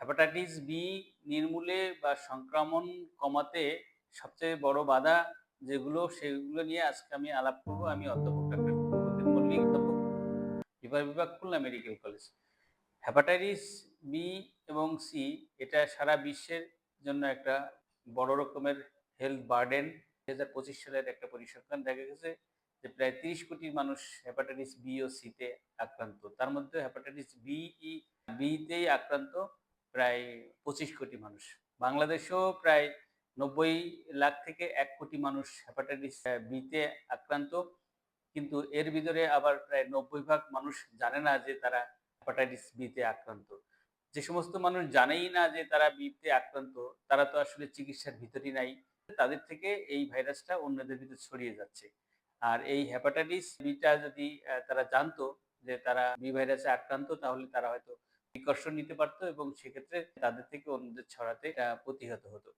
Hepatitis B নির্মূলে বা সংক্রমণ কমাতে সবচেয়ে বড় বাধা যেগুলো, সেগুলো নিয়ে আজকে আমি আলাপ করব। আমি অধ্যাপক ডাক্তার মল্লিক, অধ্যাপক বিভাগ বিভাগ Khulna medical college. Hepatitis B এবং সি এটা সারা বিশ্বের জন্য একটা বড় রকমের হেলথ বার্ডেন দু হাজার পঁচিশ সালের একটা পরিসংখ্যান দেখা গেছে যে প্রায় তিরিশ কোটি মানুষ হেপাটাইটিস বি ও সিতে আক্রান্ত। তার মধ্যে হেপাটাইটিস বি ই বিতেই আক্রান্ত। প্রায় পঁচিশ কোটি মানুষ। বাংলাদেশেও প্রায় নব্বই লাখ থেকে এক কোটি মানুষ হেপাটাইটিস বিতে আক্রান্ত। কিন্তু এর ভিতরে আবার প্রায় নব্বই ভাগ মানুষ জানে না যে তারা হেপাটাইটিস বিতে আক্রান্ত। যে সমস্ত মানুষ জানেই না যে তারা বিতে আক্রান্ত, তারা তো আসলে চিকিৎসার ভিতরই নাই। তাদের থেকে এই ভাইরাসটা অন্যদের ভিতরে ছড়িয়ে যাচ্ছে। আর এই হেপাটাইটিস বিটা যদি তারা জানতো যে তারা বি ভাইরাসে আক্রান্ত, তাহলে তারা হয়তো প্রিকশন নিতে পারতো এবং সেক্ষেত্রে তাদের থেকে অন্যদের ছড়াতে প্রতিহত হতো।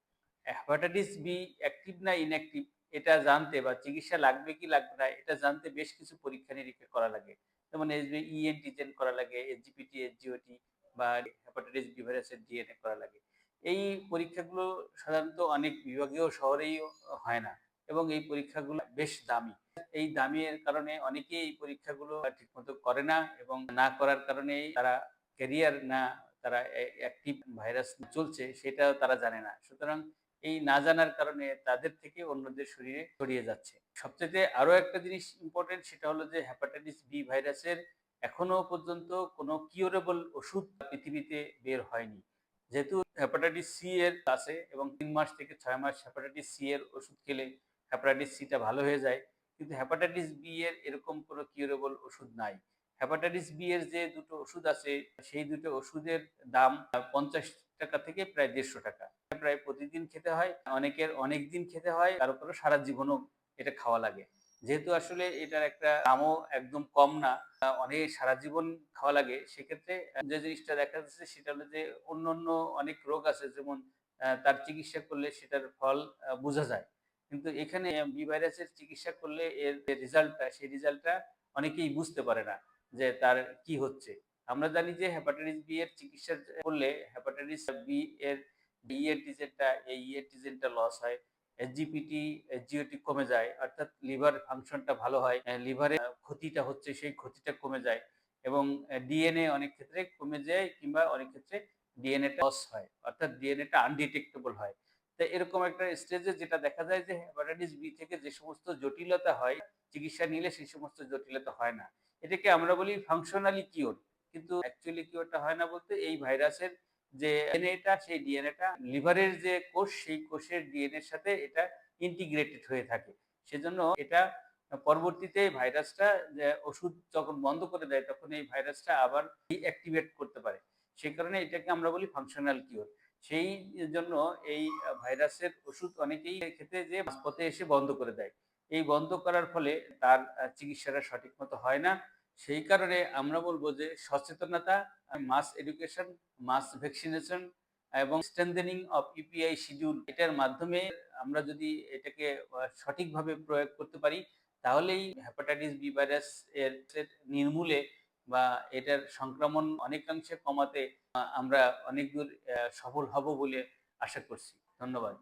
হেপাটাইটিস বি অ্যাক্টিভ না ইনঅ্যাক্টিভ এটা জানতে বা চিকিৎসা লাগবে কি লাগবে না এটা জানতে বেশ কিছু পরীক্ষা নিরীক্ষা করা লাগে। যেমন এসবি ইএনটিজেন করা লাগে এসজিপিটি এসজিওটি বা হেপাটাইটিস বি ভাইরাসের ডিএনএ করা লাগে। এই পরীক্ষাগুলো সাধারণত অনেক বিভাগীয় শহরেই হয় না এবং এই পরীক্ষাগুলো বেশ দামি। এই দামের কারণে অনেকেই এই পরীক্ষাগুলো ঠিকমতো করে না এবং না করার কারণে তারা ক্যারিয়ার না তারা অ্যাক্টিভ ভাইরাস চলছে সেটাও তারা জানে না। সুতরাং এই না জানার কারণে তাদের থেকে অন্যদের শরীরে ছড়িয়ে যাচ্ছে। সবচেয়ে আরও একটা জিনিস ইম্পর্টেন্ট সেটা হলো যে হেপাটাইটিস বি ভাইরাসের এখনও পর্যন্ত কোনো কিউরেবল ওষুধ পৃথিবীতে বের হয়নি। যেহেতু হেপাটাইটিস সি এর আছে এবং তিন মাস থেকে ছয় মাস হেপাটাইটিস সি এর ওষুধ খেলে হেপাটাইটিস সিটা ভালো হয়ে যায়, কিন্তু হেপাটাইটিস বি এর এরকম কোনো কিউরেবল ওষুধ নাই। হেপাটাইটিস বি এর যে দুটো ওষুধ আছে, সেই দুটো ওষুধের দাম পঞ্চাশ টাকা থেকে প্রায় দেড়শো টাকা। প্রায় প্রতিদিন খেতে হয়, অনেকের অনেক দিন খেতে হয় কারও কারও সারা জীবনও এটা খাওয়া লাগে। যেহেতু আসলে এটার একটা দামও একদম কম না, অনেক সারা জীবন খাওয়া লাগে, সেক্ষেত্রে যে জিনিসটা দেখা যাচ্ছে সেটা হলো যে অন্য অন্য অনেক রোগ আছে, যেমন তার চিকিৎসা করলে সেটার ফল বোঝা যায়। কিন্তু এখানে বি ভাইরাসের চিকিৎসা করলে এর যে রেজাল্টটা সেই রেজাল্টটা অনেকেই বুঝতে পারে না। যে তার কি হচ্ছে। আমরা জানি যে হেপাটাইটিস বি এর চিকিৎসা করলে হেপাটাইটিস বি এর ইএনটিজেনটা এই ইএনটিজেনটা লস হয় এসজিপিটি এসজিওটি কমে যায়, অর্থাৎ লিভার ফাংশনটা ভালো হয় লিভারে ক্ষতিটা হচ্ছে, সেই ক্ষতিটা কমে যায় এবং ডিএনএ অনেক ক্ষেত্রে কমে যায় কিংবা অনেক ক্ষেত্রে ডিএনএটা লস হয়, অর্থাৎ ডিএনএটা আনডিটেক্টেবল হয়। তো এরকম একটা স্টেজে যেটা দেখা যায় যে হেপাটাইটিস বি থেকে যে সমস্ত জটিলতা হয়, চিকিৎসা নিলে সেই সমস্ত জটিলতা হয় না। এটাকে আমরা বলি ফাংশনালি কিওর কিন্তু অ্যাকচুয়ালি কিওরটা হয় না বলতে এই ভাইরাসের যে ডিএনএটা সেই ডিএনএটা লিভারের যে কোষ, সেই কোষের ডিএনএর সাথে এটা ইন্টিগ্রেটেড হয়ে থাকে। সেজন্য এটা পরবর্তীতে ভাইরাসটা যে ওষুধ যখন বন্ধ করে দেয়, তখন এই ভাইরাসটা আবার রিঅ্যাক্টিভেট করতে পারে। সেই কারণে এটাকে আমরা বলি ফাংশনাল কিওর সেই জন্য এই ভাইরাসের ওষুধ অনেকেই খেতে যে মাঝপথে এসে বন্ধ করে দেয়। এই বন্ধ করার ফলে তার চিকিৎসাটা সঠিক মতো হয় না। সেই কারণে আমরা বলব যে সচেতনতা, মাস এডুকেশন, মাস ভ্যাকসিনেশন এবং স্ট্রেন্থেনিং অফ ইউপিআই শিডিউল, এটার মাধ্যমে আমরা যদি এটাকে সঠিকভাবে প্রয়োগ করতে পারি, তাহলেই হেপাটাইটিস বি ভাইরাস এর নির্মূলে বা এটার সংক্রমণ অনেকাংশে কমাতে আমরা অনেক দূর সফল হব বলে আশা করছি। ধন্যবাদ।